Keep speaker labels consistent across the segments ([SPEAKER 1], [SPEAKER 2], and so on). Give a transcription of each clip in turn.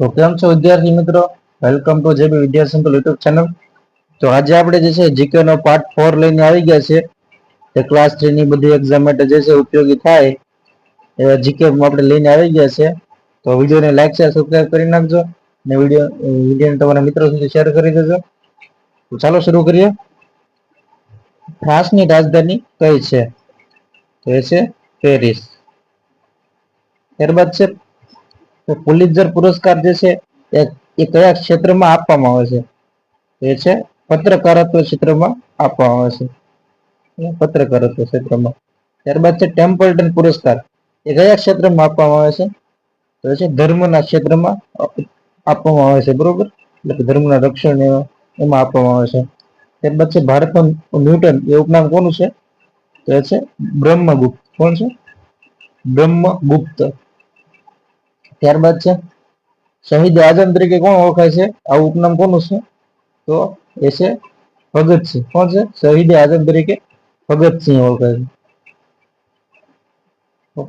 [SPEAKER 1] તો કેમ છો વિદ્યાર્થી મિત્રો? Welcome to JB Vidyarthi simple YouTube channel તો આજે આપણે જે છે જીકે નો પાર્ટ ફોર લઈને આવી ગયા છે તે ક્લાસ થ્રી ની બધી એક્ઝામ માટે જે છે, ઉપયોગી થાય એવા જીકે આપણે લઈને આવી ગયા છે તો વિડીયોને લાઈક શેર સબસ્ક્રાઇબ કરી નાખજો અને વીડિયો, વિડીયોને તમારા મિત્રો સુધી શેર કરી દેજો. તો ચાલો શરૂ કરીએ. ફ્રાન્સની રાજધાની કઈ છે? તો એ છે પેરિસ ત્યારબાદ છે તો પુલિત્ઝર પુરસ્કાર જે છે, એ કયા ક્ષેત્રમાં આપવામાં આવે છે? એ છે પત્રકારત્વ ક્ષેત્રમાં આપવામાં આવે છે. પત્રકારત્વ ક્ષેત્રમાં. ત્યારબાદ છે ટેમ્પલ્ટન પુરસ્કાર. એ કયા ક્ષેત્રમાં આપવામાં આવે છે? તો છે ધર્મના ક્ષેત્રમાં આપવામાં આવે છે, બરોબર? એટલે કે ધર્મના રક્ષણ એમાં આપવામાં આવે છે. ત્યારબાદ છે ભારતમાં ન્યૂટન, એ ઉપનામ કોનું છે? તો છે બ્રહ્મગુપ્ત. કોણ છે? બ્રહ્મગુપ્ત. ત્યારબાદ છે, શહીદ આઝમ તરીકે કોણ ઓળખાય છે? આ ઉપનામ કોનું છે? તો એ છે ભગતસિંહ કોણ છે? શહીદ આઝમ તરીકે ભગતસિંહ ઓળખાય છે.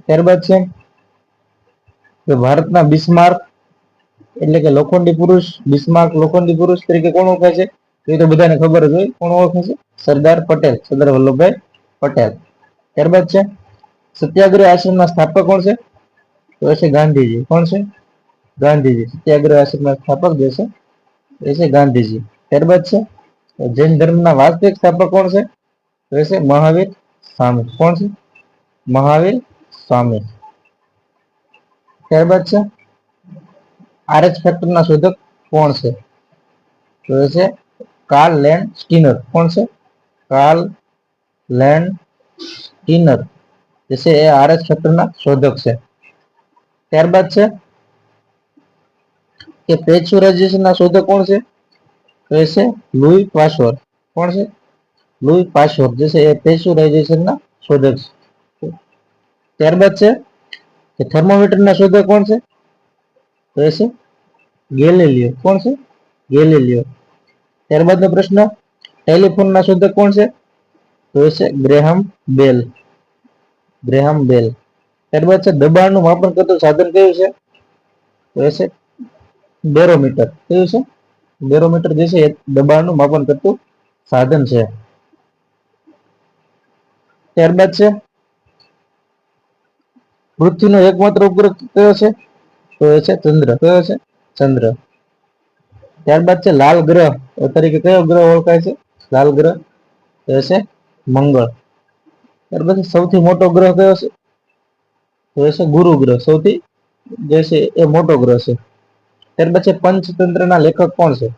[SPEAKER 1] ત્યારબાદ છે કે ભારતના બિસ્માર્ક એટલે કે લોખંડી પુરુષ, બિસ્માર્ક લોખંડી પુરુષ તરીકે કોણ ઓળખાય છે? એ તો બધાને ખબર જ હોય. કોણ ઓળખાય છે? સરદાર પટેલ, સરદાર વલ્લભભાઈ પટેલ. ત્યારબાદ છે, સત્યાગ્રહ આશ્રમના સ્થાપક કોણ છે? તો એ છે ગાંધીજી કોણ છે ગાંધીજી સત્યાગ્રહ આશ્રમના સ્થાપક જે છે એ છે ગાંધીજી ત્યારબાદ છે જૈન ધર્મના વાસ્તવિક સ્થાપક કોણ છે તો એ છે મહાવીર સ્વામી કોણ છે મહાવીર સ્વામી ત્યારબાદ છે આરએચ ફેક્ટરના શોધક કોણ છે તો એ છે કાર્લ લેન્ડ સ્ટીનર કોણ છે કાર્લ લેન્ડ સ્ટીનર જે છે એ આરએચ ફેક્ટરના શોધક છે ત્યારબાદ છે કે પેચુરાઇઝેશન ના શોધક કોણ છે? તો એ છે લુઈ પાસવર કોણ છે? લુઈ પાશ્વર, જે છે એ પેચુરાઇઝેશન ના શોધક છે. ત્યારબાદ છે કે થર્મોમીટર ના શોધક કોણ છે? તો એ છે ગેલેલિયો. કોણ છે? ગેલેલિયો. ત્યારબાદનો પ્રશ્ન ટેલિફોન ના શોધક કોણ છે? તો એ છે ગ્રેહામ બેલ. ગ્રેહામ બેલ. ત્યારબાદ છે, દબાણનું માપન કરતું સાધન કયું છે? તો એ છે, બેરોમીટર. કયું છે? બેરોમીટર જે છે, એ દબાણનું માપન કરતું સાધન છે. ત્યારબાદ છે, પૃથ્વીનો એકમાત્ર ઉપગ્રહ કયો છે? તો એ છે, ચંદ્ર. કયો છે? ચંદ્ર. ત્યારબાદ છે, લાલ ગ્રહ. તરીકે કયો ગ્રહ ઓળખાય છે? લાલ ગ્રહ. એ છે, મંગળ. ત્યારબાદ સૌથી મોટો ગ્રહ કયો છે? તો એ છે ગુરુ ગ્રહ. સૌથી જે છે એ મોટો ગ્રહ છે. ત્યારબાદ છે પંચતંત્રના લેખક કોણ છે?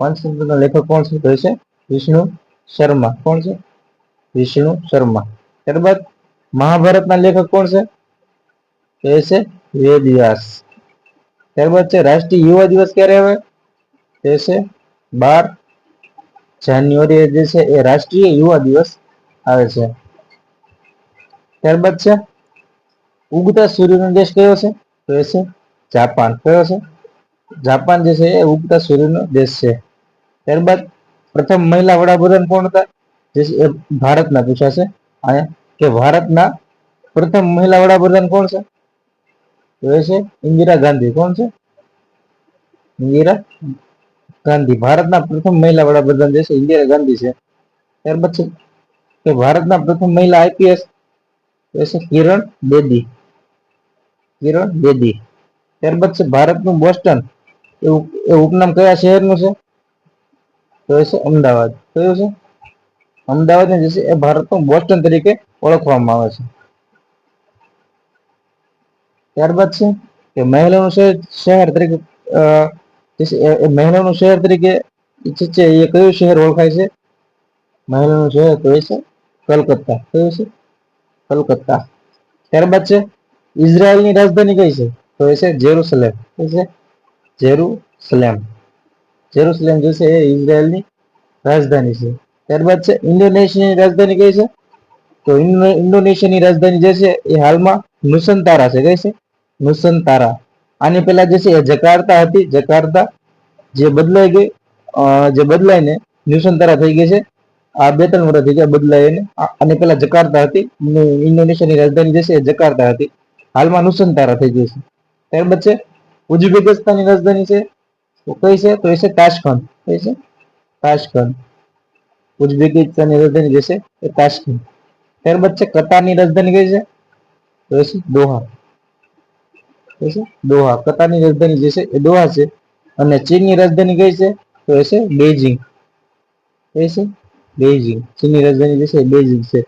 [SPEAKER 1] પંચતંત્રના લેખક કોણ છે? તો એ છે વિષ્ણુ શર્મા. કોણ છે? વિષ્ણુ શર્મા. ત્યારબાદ મહાભારતના લેખક કોણ છે? તો એ છે વેદ વ્યાસ ત્યારબાદ છે રાષ્ટ્રીય યુવા દિવસ ક્યારે આવે? તે છે બાર જાન્યુઆરી જે છે એ રાષ્ટ્રીય યુવા દિવસ આવે છે. ત્યારબાદ છે ઉગતા સૂર્યનો દેશ કયો છે તો એ છે જાપાન કયો છે જાપાન જે છે એ ઉગતા સૂર્યનો દેશ છે ત્યારબાદ પ્રથમ મહિલા વડાપ્રધાન કોણ હતા જે છે એ ભારતના પૂછાશે અને કે ભારતના પ્રથમ મહિલા વડાપ્રધાન કોણ છે તો એ છે ઇન્દિરા ગાંધી કોણ છે ઇન્દિરા ગાંધી ભારતના પ્રથમ મહિલા વડાપ્રધાન જે છે ઇન્દિરા ગાંધી છે ત્યારબાદ છે કે ભારતના પ્રથમ મહિલા આઈપીએસ એ છે કિરણ બેદી કિરણ બેદી. ત્યારબાદ છે ભારતનું બોસ્ટન. એ ઉપનામ કયા શહેરનું છે? તો એ છે અમદાવાદ. કયું છે? અમદાવાદ જે છે એ ભારતનું બોસ્ટન તરીકે ઓળખવામાં આવે છે. ત્યારબાદ છે કે મહિલાનું શહેર શહેર તરીકે એ મહિલાનું શહેર તરીકે છે એ કયું શહેર ઓળખાય છે? મહિલાનું શહેર તો એ છે કલકત્તા. કયું છે? કલકત્તા. ત્યારબાદ છે ઇઝરાયલની રાજધાની કઈ છે? તો એ છે જેરુસલેમ. કઈ છે જેરુસલેમ. જેરુસલેમ જે છે એ ઇઝરાયલની રાજધાની છે. ત્યારબાદ છે ઇન્ડોનેશિયાની રાજધાની કઈ છે? તો ઇન્ડોનેશિયાની રાજધાની જે છે એ હાલમાં નુસંતારા છે. કઈ છે? નુસંતારા આની પહેલા જે છે એ જકાર્તા હતી. જકાર્તા જે બદલાઈ ગઈ જે બદલાઈને ન્યુસંતારા થઈ ગઈ છે. આ બે ત્રણ વર્ષ થઈ ગયા બદલાઈને. આની પહેલા જકાર્તા હતી. ઇન્ડોનેશિયાની રાજધાની જે છે એ જકાર્તા હતી. હાલમાં નુસંતારા થઈ ગઈ છે. ત્યારબાદ છે ઉઝબેકિસ્તાનની રાજધાની છે. તો કઈ છે? તો એ છે તાશખંડ કઈ છે? તાશખંડ ઉઝબેકિસ્તાનની રાજધાની જે છે, એ તાશખંડ ત્યારબાદ છે, કતારની રાજધાની કઈ છે? તો એ છે દોહા. કઈ છે દોહા. કતારની રાજધાની જે છે, એ દોહા છે. અને ચીનની રાજધાની કઈ છે? તો એ છે બેઇજિંગ. કઈ છે બેઇજિંગ. ચીનની રાજધાની જે છે, એ બેઇજિંગ છે.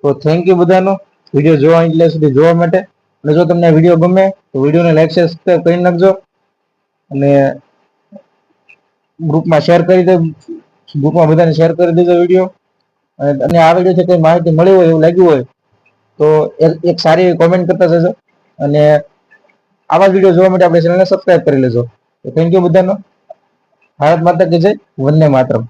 [SPEAKER 1] તો થેન્ક યુ બધાનો. વીડિયો જોવા એટલે સુધી જોવા માટે અને જો તમને વીડિયો ગમે, તો વિડીયોને લાઈક શેર સબસ્ક્રાઈબ કરી નાખજો. અને ગ્રુપમાં શેર કરી દે, ગ્રુપમાં બધાને શેર કરી દેજો વીડિયો. અને તમને આ વિડીયોથી કંઈ માહિતી મળી હોય એવું લાગ્યું હોય, તો એક એક સારી એવી કોમેન્ટ કરતા જજો. અને આવા વીડિયો જોવા માટે આપણે ચેનલને સબસ્ક્રાઈબ કરી લેજો. તો થેન્ક યુ બધાનો. ભારત માતા કે જય, વંદે માતરમ.